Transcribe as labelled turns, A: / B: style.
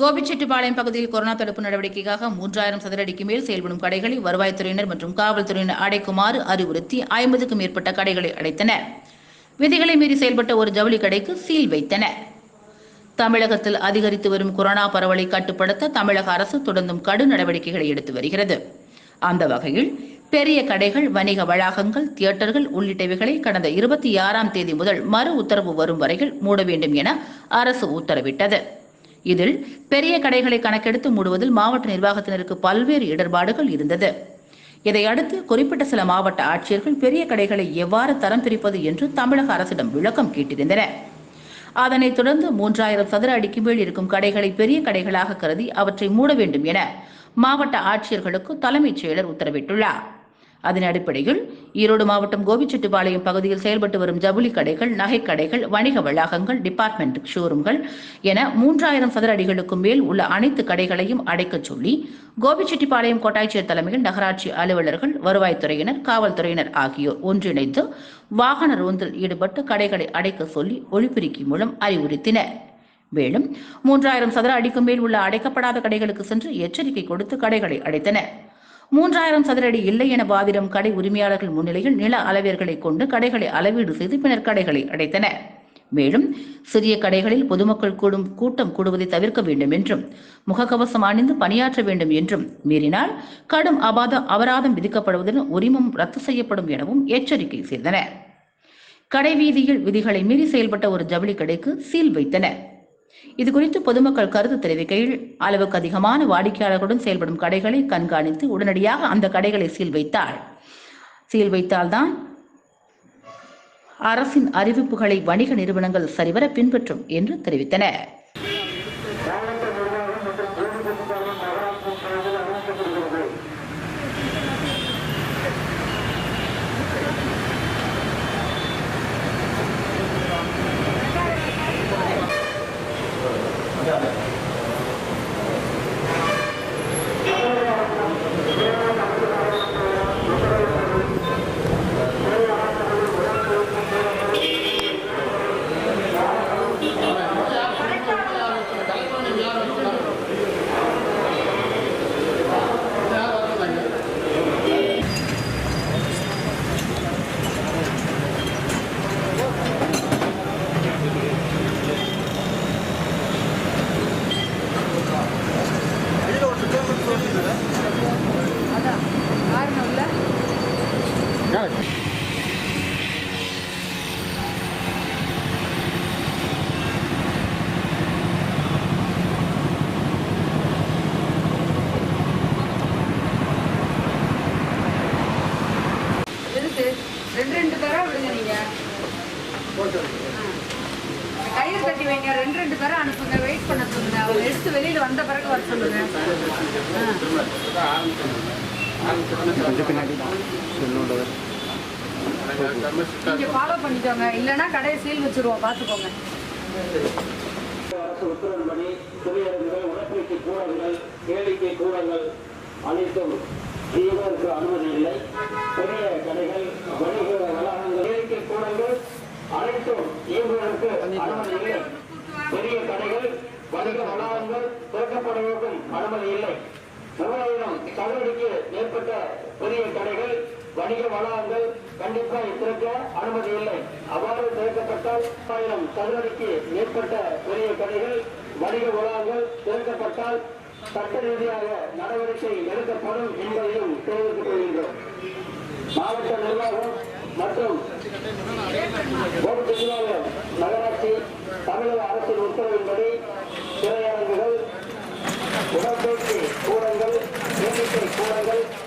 A: கோபிச்செட்டிப்பாளையம் பகுதியில் கொரோனா தடுப்பு நடவடிக்கைக்காக மூன்றாயிரம் சதுர அடிக்கு மேல் செயல்படும் கடைகளை வருவாய்த்துறையினர் மற்றும் காவல்துறையினர் அடைக்குமாறு அறிவுறுத்தி ஐம்பதுக்கும் மேற்பட்ட கடைகளை அடைத்தனர். விதிகளை மீறி செயல்பட்ட ஒரு ஜவுளி கடைக்கு சீல் வைத்தனர் தமிழகத்தில் அதிகரித்து வரும் கொரோனா பரவலை கட்டுப்படுத்த தமிழக அரசு தொடர்ந்தும் கடும் நடவடிக்கைகளை எடுத்து வருகிறது. அந்த வகையில் பெரிய கடைகள் வணிக வளாகங்கள் தியேட்டர்கள் உள்ளிட்டவைகளை கடந்த இருபத்தி ஆறாம் தேதி முதல் மறு உத்தரவு வரும் வரையில் மூட வேண்டும் என அரசு உத்தரவிட்டது. இதில் பெரிய கடைகளை கணக்கெடுத்து மூடுவதில் மாவட்ட நிர்வாகத்தினருக்கு பல்வேறு இடர்பாடுகள் இருந்தது. இதையடுத்து குறிப்பிட்ட சில மாவட்ட ஆட்சியர்கள் பெரிய கடைகளை எவ்வாறு தரம் பிரிப்பது என்று தமிழக அரசிடம் விளக்கம் கேட்டிருந்தனர். அதனைத் தொடர்ந்து மூன்றாயிரம் சதுர அடிக்கு மேல் இருக்கும் கடைகளை பெரிய கடைகளாக கருதி அவற்றை மூட வேண்டும் என மாவட்ட ஆட்சியர்களுக்கு தலைமைச் செயலர் உத்தரவிட்டுள்ளார். அதன் அடிப்படையில் ஈரோடு மாவட்டம் கோபிச்செட்டிப்பாளையம் பகுதியில் செயல்பட்டு வரும் ஜவுளி கடைகள் நகைக்கடைகள் வணிக வளாகங்கள் டிபார்ட்மெண்ட் ஷோரூம்கள் என மூன்றாயிரம் சதுர அடிகளுக்கும் மேல் உள்ள அனைத்து கடைகளையும் அடைக்கச் சொல்லி கோபிச்செட்டிப்பாளையம் கோட்டாட்சியர் தலைமையில் நகராட்சி அலுவலர்கள் வருவாய்த்துறையினர் காவல்துறையினர் ஆகியோர் ஒன்றிணைந்து வாகன ரோந்தில் ஈடுபட்டு கடைகளை அடைக்க சொல்லி ஒளிபெருக்கி மூலம் அறிவுறுத்தினர். மேலும் மூன்றாயிரம் சதுர அடிக்கும் மேல் உள்ள அடைக்கப்படாத கடைகளுக்கு சென்று எச்சரிக்கை கொடுத்து கடைகளை அடைத்தனர். மூன்றாயிரம் சதுர அடி இல்லை என வாதிடும் கடை உரிமையாளர்கள் முன்னிலையில் நில அளவியர்களை கொண்டு கடைகளை அளவீடு செய்து பின்னர் கடைகளை அடைத்தனர். மேலும் சிறிய கடைகளில் பொதுமக்கள் கூடும் கூட்டம் கூடுவதை தவிர்க்க வேண்டும் என்றும் முகக்கவசம் அணிந்து பணியாற்ற வேண்டும் என்றும் மீறினால் கடும் அபாத அபராதம் விதிக்கப்படுவதுடன் உரிமம் ரத்து செய்யப்படும் எனவும் எச்சரிக்கை செய்தனர். கடை வீதியில் விதிகளை மீறி செயல்பட்ட ஒரு ஜவுளி கடைக்கு சீல் வைத்தனர். இதுகுறித்து பொதுமக்கள் கருத்து தெரிவிக்கையில் அளவுக்கு அதிகமான வாடிக்கையாளர்களுடன் செயல்படும் கடைகளை கண்காணித்து உடனடியாக அந்த கடைகளை சீல் வைத்தால் சீல் வைத்தால்தான் அரசின் அறிவிப்புகளை வணிக நிறுவனங்கள் சரிவர பின்பற்றும் என்று தெரிவித்தனர்
B: மாவட்ட நிர்வாகம் மற்றும் கோபிச்செட்டிப்பாளையம் நகராட்சி சார்பில் அறிவிக்கப்படுகிறது
C: இருக்கு ரெண்டு ரெண்டு பேரா விடுங்க நீங்க ஆ. கயிறு கட்டி வைங்க ரெண்டு ரெண்டு பேரா அனுப்புங்க வெயிட் பண்ண சொல்லுங்க அவங்க எடுத்து வெளியில வந்த பிறகு வர சொல்லுங்க நீங்க ஃபாலோ பண்ணிக்கோங்க. இல்லைன்னா கடையை சீல் வச்சிருவோம். பாத்துக்கோங்க
B: அரசு உத்தரவின்படி திரையரங்குகள் உடற்பயிற்சி கூடங்கள் கேளிக்கை கூடங்கள் அனைத்தும் இயங்குவதற்கு அனுமதி இல்லை. பெரிய கடைகள் வணிக வளாகங்கள் கேளிக்கை கூடங்கள் அனைத்தும் இயங்குவதற்கு அனுமதி இல்லை. பெரிய கடைகள் வணிக வளாகங்கள் திறக்கப்படுவதற்கும் அனுமதி இல்லை. சதுரடிக்கு ஏற்பட்ட பெரிய கடைகள் வணிக வளாகங்கள் கண்டிப்பாக திறக்க அனுமதி இல்லை. அவ்வாறு திறக்கப்பட்டால் ஆயிரம் சதுரடிக்கு ஏற்பட்ட பெரிய கடைகள் வணிக வளாகங்கள் திறக்கப்பட்டால் சட்ட ரீதியாக நடவடிக்கை எடுக்கப்படும் என்பதையும் தெரிவித்துக் கொள்கின்றோம். மாவட்ட நிர்வாகம் மற்றும் நகராட்சி தமிழக அரசின் உத்தரவின்படி திரையரங்குகள் உடற்பயிற்சி கூடங்கள் எண்ணிக்கை கூடங்கள்